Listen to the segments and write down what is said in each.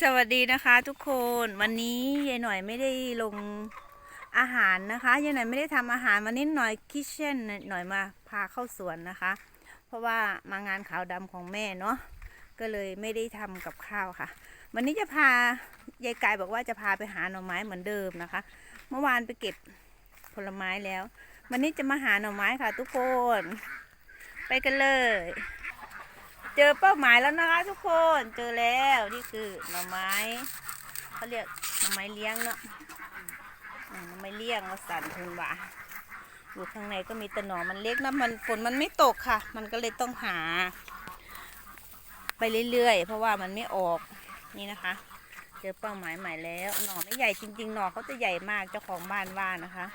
สวัสดีนะคะทุกคนวันนี้ยายหน่อยไม่ได้ลงอาหารนะคะยายหน่อยไม่ได้ทำอาหารวันนี้หน่อยคิเช่นหน่อยมาพาเข้าสวนนะคะ เพราะว่ามางานขาวดำของแม่เนาะก็เลยไม่ได้ทำกับข้าวค่ะ วันนี้จะพายายกายบอกว่าจะพาไปหาหน่อไม้เหมือนเดิมนะคะ เมื่อวานไปเก็บผลไม้แล้ว วันนี้จะมาหาหน่อไม้ค่ะ ทุกคน ไปกันเลย เจอเป้าหมายแล้วนะคะทุกคนเจอแล้วนี่คือหน่อไม้เขาเรียกหน่อไม้เลี้ยงเนาะหน่อไม้เลี้ยงเราสั่นทุนว่าอยู่ข้างในก็มีแต่หน่อมันเล็กนะมันฝนมันไม่ตกค่ะ มันก็เลยต้องหา ไปเรื่อยๆ เพราะว่ามันไม่ออกนี่นะคะ เจอเป้าหมายใหม่แล้วหน่อไม่ใหญ่จริงๆหน่อเขาจะใหญ่มากเจ้าของบ้านว่านะคะ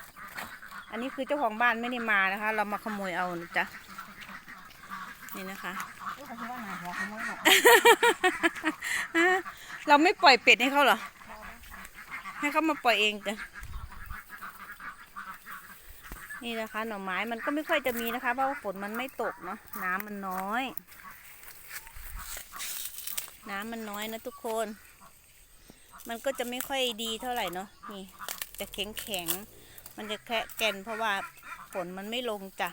อันนี้คือเจ้าของบ้านไม่ได้มานะคะ เรามาขโมยเอานะจ๊ะ นี่นะคะ เราไม่ปล่อยเป็ดให้เขาเหรอ ให้เขามาปล่อยเองจ้ะนี่นะคะ หน่อไม้มันก็ไม่ค่อยจะมีนะคะ เพราะว่าฝนมันไม่ตกเนาะน้ำมันน้อย น้ำมันน้อยนะทุกคน มันก็จะไม่ค่อยดีเท่าไหร่เนาะนี่จะแข็งแข็งมันจะแค่แก่นเพราะว่าฝนมันไม่ลงจ้ะ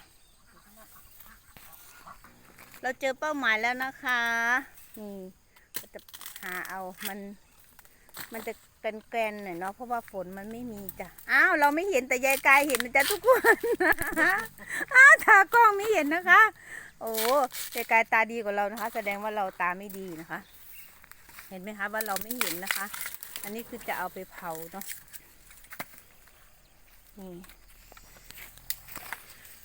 เราเจอเป้าหมายแล้วนะคะนี่จะหาเอามัน มันจะแกรนๆหน่อยเนาะเพราะว่าฝนมันไม่มีจ้ะอ้าวเราไม่เห็นแต่ยายกายเห็นนะจ๊ะทุกคนอ้าวตากล้องไม่เห็นนะคะ โอ้ยายกายตาดีกว่าเรานะคะ แสดงว่าเราตาไม่ดีนะคะ เห็นไหมคะว่าเราไม่เห็นนะคะ อันนี้คือจะเอาไปเผาเนาะนี่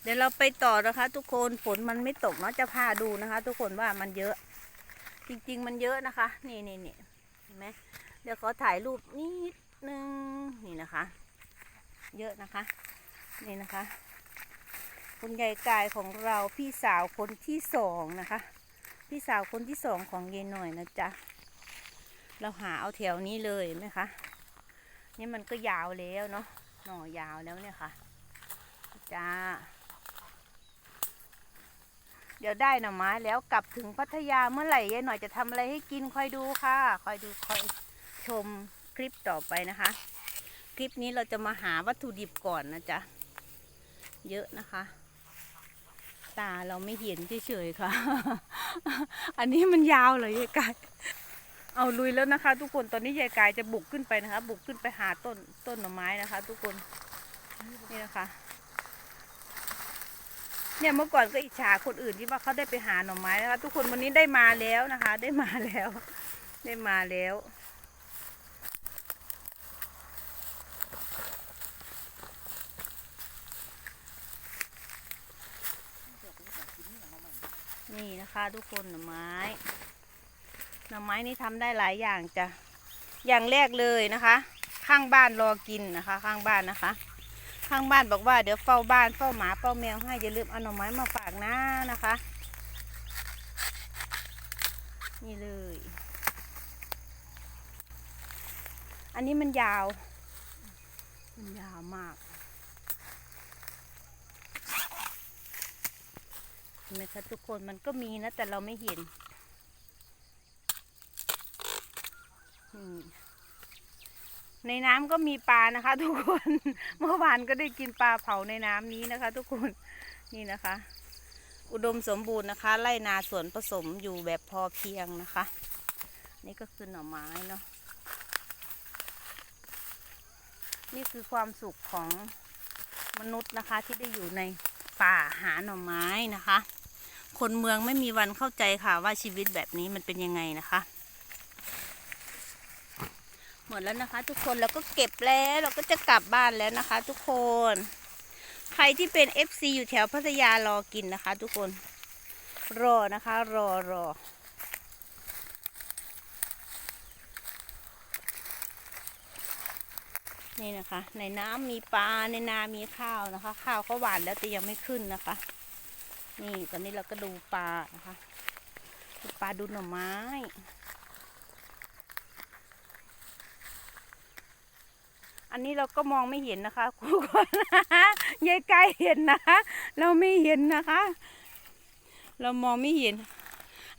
ดี๋ยวเราไปต่อนะคะ ทุกคนฝนมันไม่ตกเนาะจะพาดูนะคะ ทุกคนว่ามันเยอะ จริง ๆ มันเยอะนะคะ นี่นี่นี่เห็นไหมเดี๋ยวขอถ่ายรูปนิดนึงนี่นะคะ เยอะนะคะ นี่นะคะ คุณยายกายของเราพี่สาวคนที่สองนะคะ พี่สาวคนที่สองของเยายหน่อยนะจ๊ะเราหาเอาแถวนี้เลยไหมคะนี่มันก็ยาวแล้วเนาะหน่อยาวแล้วเนี่ยค่ะจ้า เดี๋ยวได้หน่อไม้แล้วกลับถึงพัทยาเมื่อไหร่ยายหน่อยจะทำอะไรให้กินคอยดูค่ะ คอยดูคอยชมคลิปต่อไปนะคะ คลิปนี้เราจะมาหาวัตถุดิบก่อนนะจ๊ะ เยอะนะคะ ตาเราไม่เห็นเฉยๆค่ะ อันนี้มันยาวเลยยายกายเอาลุยแล้วนะคะ ทุกคนตอนนี้ยายกายจะบุกขึ้นไปนะคะ บุกขึ้นไปหาต้นต้นหน่อไม้นะคะ ทุกคนนี่นะคะ เนี่ยเมื่อก่อนก็อิจฉาคนอื่นที่ว่าเขาได้ไปหาหน่อไม้นะคะ ทุกคนวันนี้ได้มาแล้วนะคะ ได้มาแล้ว ได้มาแล้วนี่นะคะทุกคนหน่อไม้ หน่อไม้นี่ทำได้หลายอย่างจ้ะ อย่างแรกเลยนะคะ ข้างบ้านรอกินนะคะ ข้างบ้านนะคะ ข้างบ้านบอกว่าเดี๋ยวเฝ้าบ้านเฝ้าหมาเฝ้าแมวให้อย่าลืมเอาหน่อไม้มาฝากนะนะคะ นี่เลย อันนี้มันยาว มันยาวมากเห็นไหมคะทุกคนมันก็มีนะแต่เราไม่เห็นอืม ในน้ำก็มีปลานะคะ ทุกคน เมื่อวานก็ได้กินปลาเผาในน้ำนี้นะคะ ทุกคนนี่นะคะ อุดมสมบูรณ์นะคะไร่นาสวนผสมอยู่แบบพอเพียงนะคะ นี่ก็คือหน่อไม้เนาะนี่คือความสุขของมนุษย์นะคะที่ได้อยู่ในป่าหาหน่อไม้นะคะ คนเมืองไม่มีวันเข้าใจค่ะว่าชีวิตแบบนี้มันเป็นยังไงนะคะ หมดแล้วนะคะ ทุกคนเราก็เก็บแล้วเราก็จะกลับบ้านแล้วนะคะ ทุกคน ใครที่เป็น FC อยู่แถวพัทยารอกินนะคะ ทุกคนรอนะคะ รอรอนี่นะคะ ในน้ำมีปลาในนามีข้าวนะคะ ข้าวก็หวานแล้วแต่ยังไม่ขึ้นนะคะ นี่ตอนนี้เราก็ดูปลานะคะดูปลาดูหน่อไม้ อันนี้เราก็มองไม่เห็นนะคะครูก่อนนะคะยายไก่เห็นนะเราไม่เห็นนะคะ เรามองไม่เห็น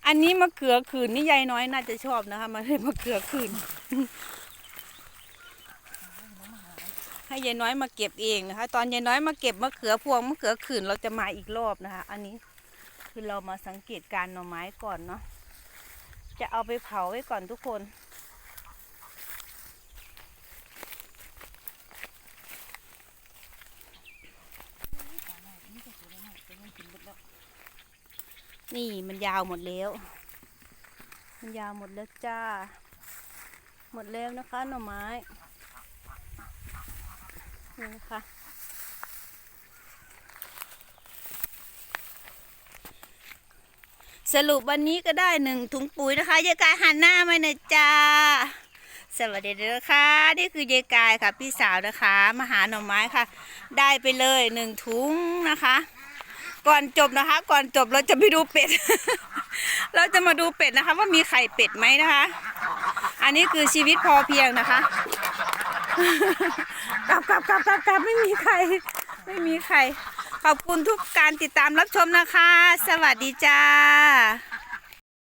อันนี้มะเขือขืนนี่ยายน้อยน่าจะชอบนะคะมาเลยมะเขือขืนให้ยายน้อยมาเก็บเองนะคะ ตอนยายน้อยมาเก็บมะเขือพวงมะเขือขืนเราจะมาอีกรอบนะคะ อันนี้คือเรามาสังเกตการณ์หน่อไม้ก่อนเนาะจะเอาไปเผาไว้ก่อนทุกคน นี่มันยาวหมดแล้ว มันยาวหมดแล้วจ้า หมดแล้วนะคะหน่อไม้นี่นะคะสรุปวันนี้ก็ได้หนึ่งถุงปุ๋ยนะคะยายกายหันหน้ามาหน่อยจ้า สวัสดีนะคะ นี่คือยายกายค่ะ พี่สาวนะคะมาหาหน่อไม้ค่ะ ได้ไปเลยหนึ่งถุงนะคะ ก่อนจบนะคะ ก่อนจบเราจะไปดูเป็ด เราจะมาดูเป็ดนะคะ ว่ามีไข่เป็ดไหมนะคะ อันนี้คือชีวิตพอเพียงนะคะกลับกลับกลับกลับกลับไม่มีใคร ไม่มีใคร ขอบคุณทุกการติดตามรับชมนะคะ สวัสดีจ้า